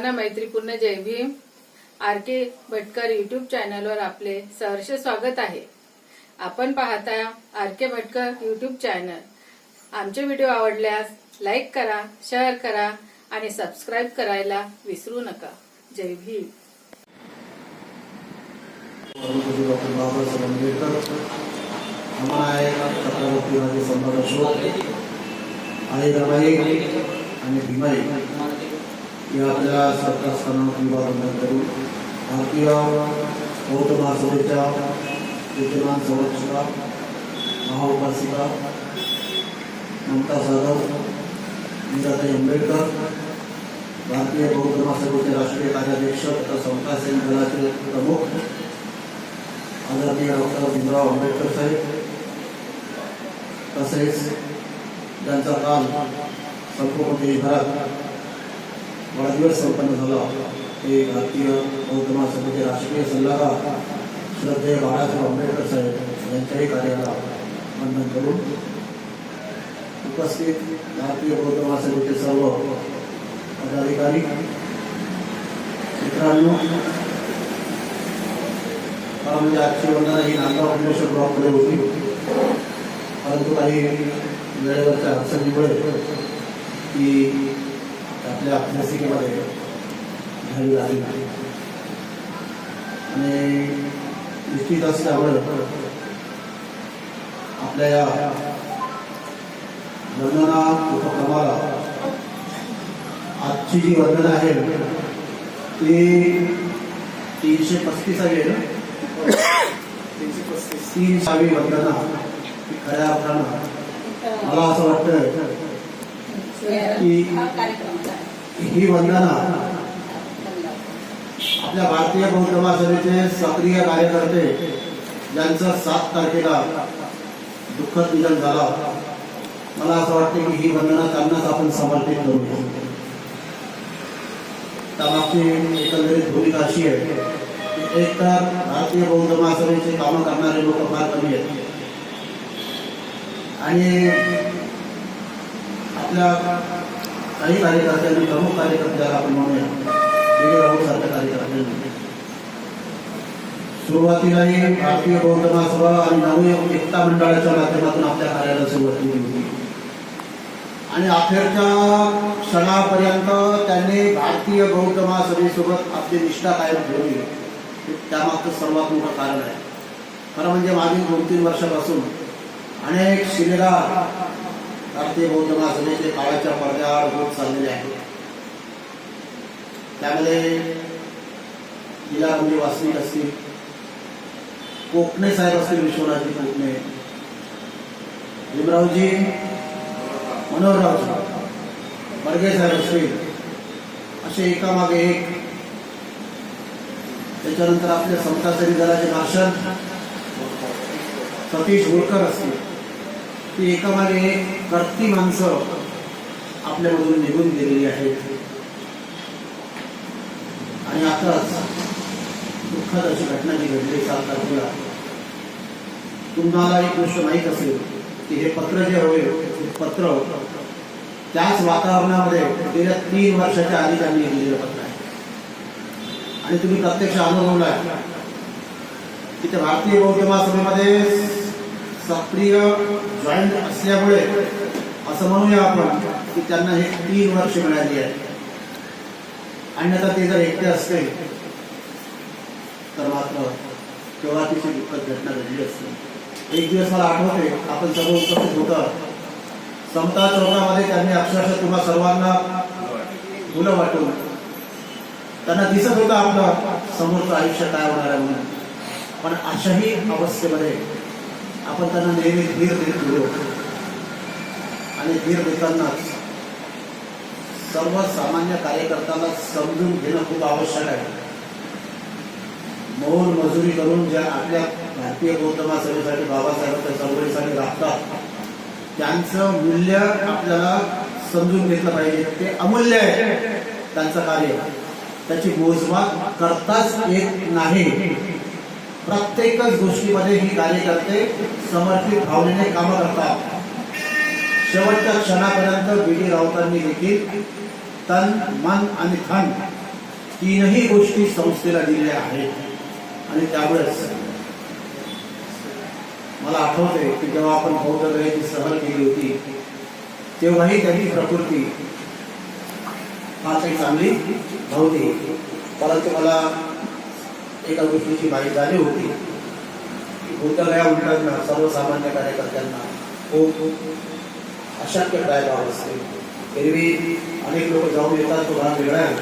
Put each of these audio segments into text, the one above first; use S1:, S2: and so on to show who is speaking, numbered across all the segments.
S1: सर्वांना मैत्रीपूर्ण Jai Bhim. R K Bhatkar YouTube चॅनलवर आपले सहर्ष स्वागत आहे. आपण पाहता R K Bhatkar YouTube channel आमचे व्हिडिओ आवडल्यास लाईक करा शेअर करा आणि सबस्क्राईब करायला विसरू नका. जय भीम.
S2: डॉक्टर बाबासाहेब आंबेडकर छत्रपती सम्राट अशोक आई रमाई आणि भीमाई या आपल्या सरकारस्थानात विभागून करून भारतीय बौद्ध महासभेच्या विद्यमान संरक्षका महाउपासिका, ममता जाधव मीराताई आंबेडकर भारतीय बौद्ध महासभेचे राष्ट्रीय कार्याध्यक्ष तथा समता सैनिक दलाचे प्रमुख, आदरणीय डॉक्टर भीमराव आंबेडकर साहेब तसेच ज्यांचा काल संपूर्ण देशभरात वाढदिवस संपन्न भारतीय बौद्ध महासभेचे राष्ट्रीय सल्लागार श्रद्धेय बाळासाहेब आंबेडकर साहेब यांच्याही कार्याला वंदन करून उपस्थित भारतीय बौद्ध महासभेचे सर्व पदाधिकारी, मित्रांनो मला म्हणजे वंदना ही नांदगाव अंबेश्वर ब्लॉकमध्ये होती परंतु काही वेळेवरच्या अडचणीमुळे ती आपल्या अभ्यासिकेमध्ये घ्यावी लागली नाही. आणि निश्चित असल्यामुळे आपल्या या वंदना उपक्रमाला आजची जी वंदना आहे ती तीनशे पस्तीसावी आहे ना? तीनशेवी वंदना खऱ्या अर्थानं मला असं वाटतं की ही वंदना. आपल्या भारतीय बौद्ध सभेचे सक्रिय कार्यकर्ते ज्यांचं सात तारखेला दुःखद निधन झाला. मला असं वाटतं की ही वंदना त्यांनाच आपण समर्पित करू. त्यामागची एकंदरीत भूमिका अशी आहे की एक तर भारतीय बौद्ध महासभेचे कामं करणारे लोक फार कमी आहेत. आणि आपल्या काही कार्यकर्त्यांनी प्रमुख कार्यकर्त्याला आपण म्हणूया. वेगळे राहू सारख्या कार्यकर्त्यांनी सुरुवातीलाही भारतीय बौद्ध महासभा आणि नवी एकता मंडळाच्या माध्यमातून आपल्या कार्याला सुरुवात केली होती. आणि अखेरच्या क्षणापर्यंत त्यांनी भारतीय बौद्ध महासभेसोबत आपली निष्ठा कायम ठेवली. हे त्यामागचं सर्वात मोठं कारण आहे. खरं म्हणजे मागील दोन तीन वर्षापासून अनेक शिलेदार भारतीय बौद्ध महासभेचे काळाच्या पडद्यावर होत चाललेले आहेत त्यामध्ये इलारामजी वासनिक असतील कोकणे साहेब असतील विश्वनाथजी कोकणे भीमरावजी मनोहरराव बर्गे साहेब असतील असे एकामागे एक. त्याच्यानंतर आपल्या समता सैनिक दलाचे भाषण सतीश होळकर असतील. ती एकामागे एक करती माणसं आपल्यामधून निघून गेलेली आहेत. आणि आताच दुःखद अशी घटना जी घडली सात तारखेला तुम्हाला एक गोष्ट माहीत असेल की हे पत्र जे हवे पत्र त्याच वातावरणामध्ये गेल्या तीन वर्षाच्या आधी त्यांनी लिहिलेलं पत्र आहे. आणि तुम्ही प्रत्यक्ष अनुभवला की त्या भारतीय बौद्ध महासभेमध्ये सक्रिय जॉईंट असल्यामुळे असं म्हणूया आपण की त्यांना हे तीन वर्ष मिळाली आहे आणि आता ते जर एकटे असते तर मात्र तेव्हा तिची दुःखद घटना घडली असते. एक दिवस मला आठवते आपण सर्व उपस्थित होतं. समता चौकामध्ये त्यांनी अक्षरशः तुम्हा सर्वांना मुलं वाटून त्यांना दिसत होतं आपलं समोरचं आयुष्य काय होणार आहे म्हणून. पण अशाही अवस्थेमध्ये आपण त्यांना नेहमी धीर देत गेलो आणि धीर देतानाच सर्वसामान्य कार्यकर्त्याला समजून घेणं खूप आवश्यक आहे. मौन मजुरी करून ज्या आपल्या भारतीय बौद्ध सेवेसाठी बाबासाहेबांच्या चळवळीसाठी राबतात त्यांचं मूल्य आपल्याला समजून घेतलं पाहिजे. ते अमूल्य आहे त्यांचं कार्य. त्याची मोजमाप करताच येत नाही. प्रत्येकच गोष्टीमध्ये ही कार्यकर्ते समर्पित भावनेने कामं करतात. शेवटच्या क्षणापर्यंत बी डी राऊतांनी देखील तन मन आणि थन तीनही गोष्टी संस्थेला दिलेल्या आहेत. आणि त्यामुळेच मला आठवते की जेव्हा आपण बौद्ध सहल केली होती तेव्हाही त्यांनी प्रकृती फार चांगली नव्हती. परंतु मला एका गोष्टीची माहिती झाली होती. की बौद्धगया उलटांना सर्वसामान्य कार्यकर्त्यांना अशक्य भाव असते. एरवी अनेक लोक जाऊन येतात तो भाग वेगळा आहे.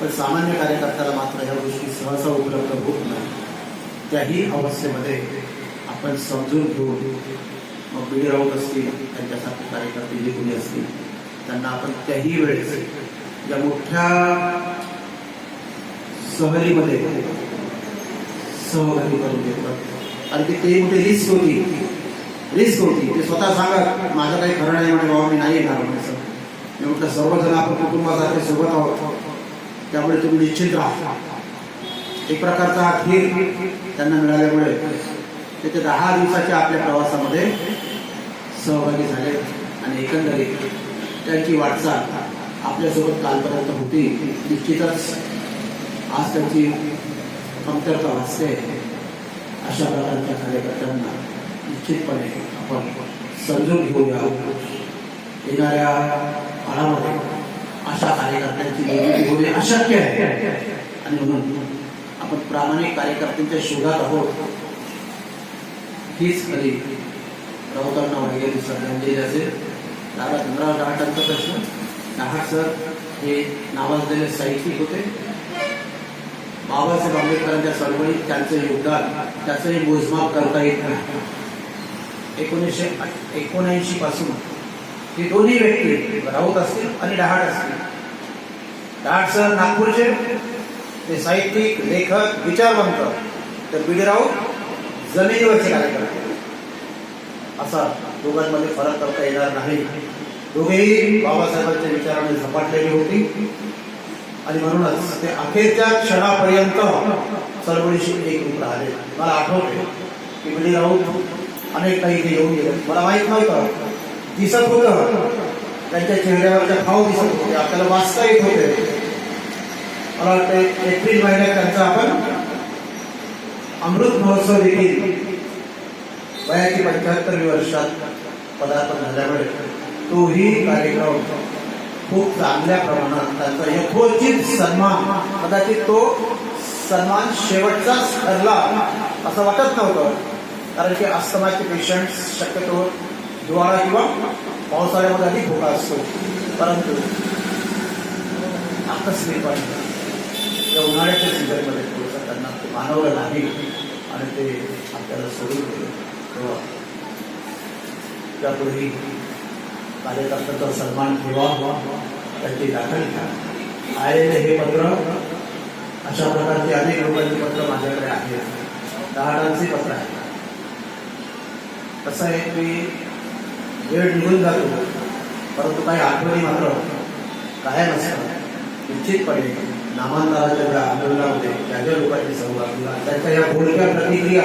S2: पण सामान्य कार्यकर्त्याला मात्र ह्या गोष्टी सहसा उपलब्ध होत नाही. त्याही अवस्थेमध्ये आपण समजून घेऊन मग बिडी राऊत असतील, त्यांच्यासारखे कार्यकर्ते जे कोणी असतील, त्यांना आपण त्याही वेळेस या मोठ्या सहलीमध्ये सहभागी करून घेतलं आणि ते मोठी रिस्क होती. रिस्क होती. ते स्वतः सांगा माझं काही खरं नाही म्हणे बाबा मी नाही येणार. म्हणायचं मी म्हटलं सर्वजण आपण कुटुंबासारखे सोबत आहोत. त्यामुळे तुम्ही निश्चित राहा. एक प्रकारचा खीर त्यांना मिळाल्यामुळे ते ते दहा दिवसाच्या आपल्या प्रवासामध्ये सहभागी झाले आणि एकंदरीत त्यांची वाटचाल आपल्यासोबत कालपर्यंत होती. निश्चितच आज त्यांची कमतरता वाचते अशा प्रकारच्या कार्यकर्त्यांना निश्चितपणे आपण समजून घेऊया येणाऱ्या काळामध्ये अशा कार्यकर्त्यांची निर्मिती होणे अशक्य आहे. आणि म्हणून आपण प्रामाणिक कार्यकर्त्यांच्या शोधात आहोत. हीच खरी राऊतांना वगैरे श्रद्धांजली असेल. दादा चंद्रराव डहाटांचा प्रश्न? डहाट सर हे नावाजलेले साहित्यिक होते. बाबासाहेब आंबेडकरांच्या चळवळीत त्यांचं योगदान त्याचंही मोजमाप करता येत नाही. एकोणीसशे एकोणऐंशी पासून ही दोन्ही व्यक्ती राऊत असतील आणि डहाट असतील. डहाड सर नागपूरचे ते साहित्यिक लेखक विचारवंत तर बिडी राऊत जमिनीवरचे कार्यकर्ते. असा दोघांमध्ये फरक करता येणार नाही. दोघेही बाबासाहेबांच्या विचाराने झपाटलेली होती. आणि म्हणूनच ते अखेरच्या क्षणापर्यंत चळवळीशी एकरूप राहिले. मला आठवते की म्हणजे राऊत अनेक काही इथे येऊन गेले. मला माहीत नव्हतं. दिसत होतं. त्यांच्या चेहऱ्यावरच्या भाव दिसत होते. आपल्याला वाचता येत होते. मला वाटतं एप्रिल महिन्यात त्यांचा आपण अमृत महोत्सव देखील वयाची पंच्याहत्तरवी वर्षात पदार्पण झाल्यामुळे तोही कार्यक्रम खूप चांगल्या प्रमाणात त्यांचा यथोचित सन्मान कदाचित तो सन्मान शेवटचाच ठरला असं वाटत नव्हतं. कारण की अस्थमाचे पेशंट शक्यतो हिवाळा किंवा पावसाळ्यामध्ये अधिक धोका असतो. परंतु आकस्मिकपणे या उन्हाळ्याच्या सीझनमध्ये थोडंसं त्यांना ते मानवलं नाही आणि ते आपल्याला सोडून गेले तेव्हा त्यापुढेही कार्यकर्त्यांचा सन्मान ठेवा त्यांची दाखल घ्या. आलेले हे पत्र. अशा प्रकारचे अनेक लोकांची पत्र माझ्याकडे आहेत दहाडांचे पत्र आहे. कसं आहे की वेळ निघून जातो परंतु काही आठवणी मात्र कायम असतात. निश्चितपणे नामांतराच्या ज्या आंदोलनामध्ये ज्या ज्या लोकांची सहभाग त्यांच्या या बोलक्या प्रतिक्रिया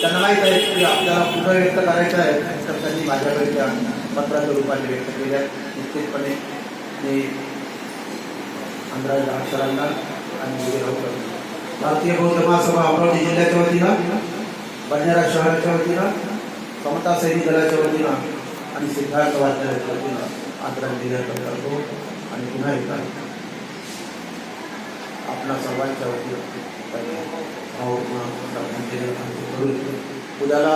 S2: त्यांना माहीत आहे की आपल्याला कुठं व्यक्त करायचं आहे तर त्यांनी माझ्याकडे त्या पत्राच्या रूपाने व्यक्त केल्या निश्चितपणे मी अंतराज अक्षरांना भारतीय बौद्ध महासभा अमरावती जिल्ह्याच्या वतीनं बंजारा शहराच्या वतीनं समता सैनिक दलाच्या वतीनं आणि सिद्धार्थ वाद्याच्या वतीनं आदरांजली अर्पण करतो आणि पुन्हा एकदा सर्वांच्या वतीनं अर्पण उद्याला